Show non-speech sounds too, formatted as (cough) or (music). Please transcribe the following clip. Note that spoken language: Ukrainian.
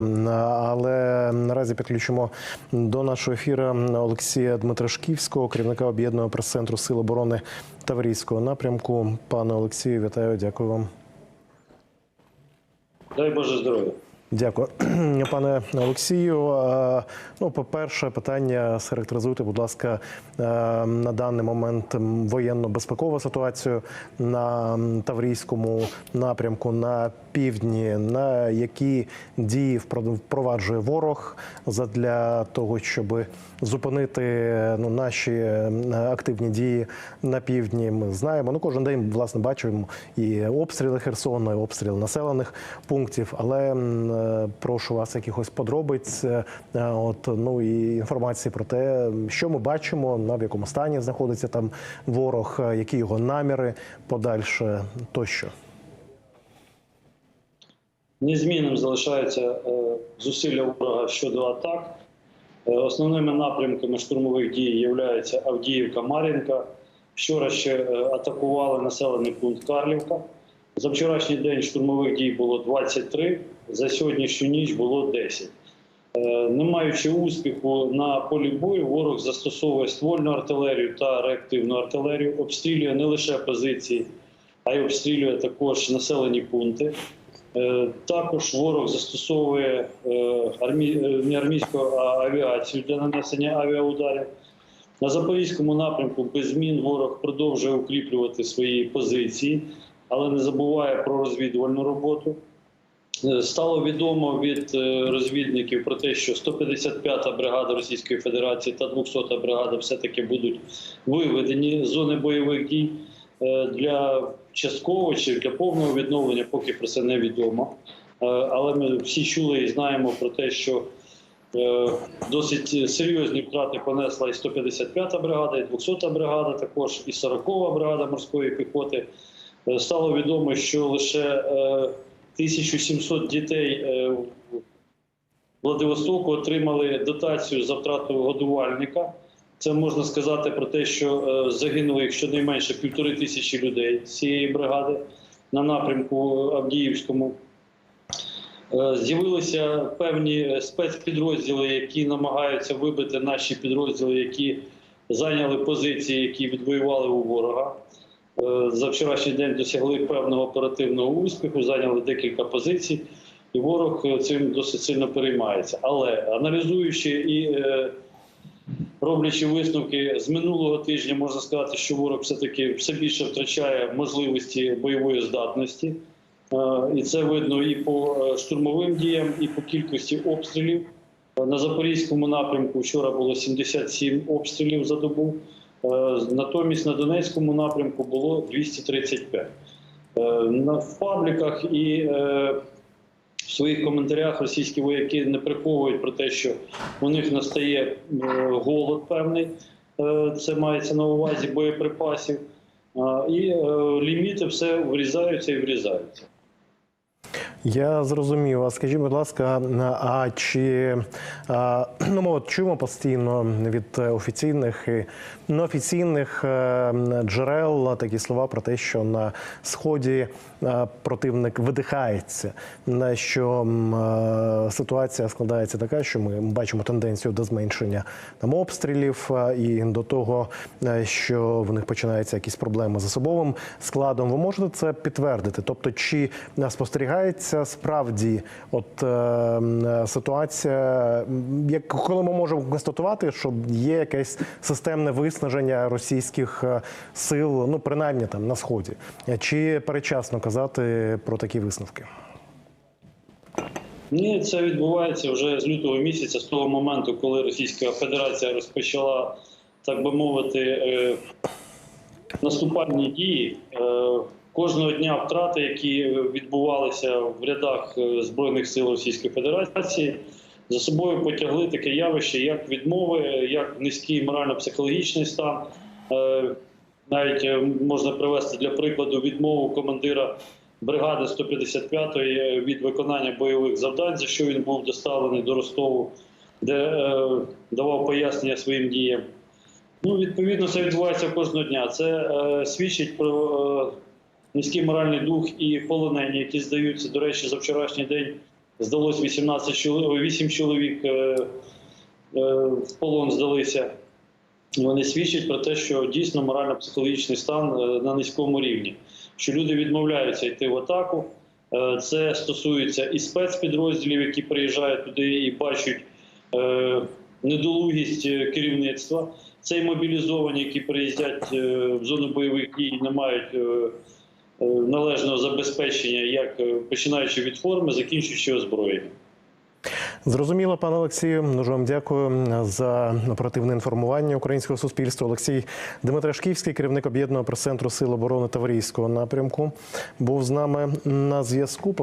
Але наразі підключимо до нашого ефіру Олексія Дмитрашківського, керівника об'єднаного прес-центру Сил оборони Таврійського напрямку. Пане Олексію, вітаю, дякую вам. Дай Боже здоров'я. Дякую, (clears throat) пане Олексію. Е, Ну, по-перше, питання схарактеризуйте, будь ласка, е, на даний момент воєнно-безпекову ситуацію на Таврійському напрямку на півдні. На які дії впро- впроваджує ворог для того, щоб зупинити ну, наші активні дії на півдні? Ми знаємо. Ну, кожен день власне бачимо і обстріли Херсона, і обстріли населених пунктів. Але прошу вас якихось подробиць. е, От ну і інформації про те, що ми бачимо, на в якому стані знаходиться там ворог, е, які його наміри подальше тощо. Незмінним залишаються е, зусилля ворога щодо атак. Е, Основними напрямками штурмових дій є Авдіївка, Мар'їнка. Вчора ще е, атакували населений пункт Карлівка. За вчорашній день штурмових дій було 23, за сьогоднішню ніч було 10. Е, Не маючи успіху на полі бою, ворог застосовує ствольну артилерію та реактивну артилерію, обстрілює не лише позиції, а й обстрілює також населені пункти. Е, Також ворог застосовує е, не армійську авіацію для нанесення авіаударів. На Запорізькому напрямку без змін ворог продовжує укріплювати свої позиції, але не забуває про розвідувальну роботу. Е, Стало відомо від е, розвідників про те, що 155-та бригада Російської Федерації та 200-та бригада все-таки будуть виведені з зони бойових дій Е, для часткового чи для повного відновлення, поки про це не відомо. Е, Але ми всі чули і знаємо про те, що досить серйозні втрати понесла і 155-та бригада, і 200-та бригада, також і 40-та бригада морської піхоти. Стало відомо, що лише 1700 дітей е, Владивостоку отримали дотацію за втрату годувальника. Це можна сказати про те, що е, загинуло їх щонайменше півтори тисячі людей з цієї бригади на напрямку Авдіївському. Е, З'явилися певні спецпідрозділи, які намагаються вибити наші підрозділи, які зайняли позиції, які відвоювали у ворога. Е, За вчорашній день досягли певного оперативного успіху, зайняли декілька позицій, і ворог е, цим досить сильно переймається. Але аналізуючи і е, роблячи висновки з минулого тижня, можна сказати, що ворог все-таки все більше втрачає можливості бойової здатності. І це видно і по штурмовим діям, і по кількості обстрілів. На Запорізькому напрямку вчора було 77 обстрілів за добу. Е, Натомість на Донецькому напрямку було 235. Е, в пабліках і е, в своїх коментарях російські вояки не приховують про те, що у них настає голод певний. Це мається на увазі боєприпасів. І ліміти все врізаються і врізаються. Я зрозумів. А скажіть, будь ласка, а чи (clears throat) ну ми от чуємо постійно від офіційних і неофіційних е, джерел такі слова про те, що на сході е, противник видихається, на що е, ситуація складається така, що ми бачимо тенденцію до зменшення там обстрілів і до того, що в них починаються якісь проблеми з особовим складом. Ви можете це підтвердити? Тобто, чи е, спостерігається справді от е, ситуація, як коли ми можемо констатувати, що є якесь системне виснаження російських е, сил, ну принаймні там на сході, Е, чи перечасно казати про такі висновки? Ні, це відбувається вже з лютого місяця, з того моменту, коли Російська Федерація розпочала, так би мовити, е, наступальні дії. Е, Кожного дня втрати, які відбувалися в рядах е, Збройних сил Російської Федерації, за собою потягли таке явище, як відмови, як низький морально-психологічний стан. Е, Навіть е, можна привести для прикладу відмову командира бригади 155-ї від виконання бойових завдань, за що він був доставлений до Ростову, де е, давав пояснення своїм діям. Ну, відповідно, це відбувається кожного дня. Це е, свідчить про е, низький моральний дух і полонені, які здаються. До речі, за вчорашній день здалось 18 чоловік, 8 чоловік е, е, в полон здалися. Вони свідчать про те, що дійсно морально-психологічний стан е, на низькому рівні, що люди відмовляються йти в атаку. Е, Це стосується і спецпідрозділів, які приїжджають туди і бачать е, недолугість е, керівництва. Це і мобілізовані, які приїздять е, в зону бойових дій, не мають е, е, належного забезпечення, як е, починаючи від форми, закінчуючи озброєнням. Зрозуміло, пане Олексію. Дуже вам дякую за оперативне інформування українського суспільства. Олексій Дмитрашківський, керівник об'єднаного прес-центру Сил оборони Таврійського напрямку, був з нами на зв'язку.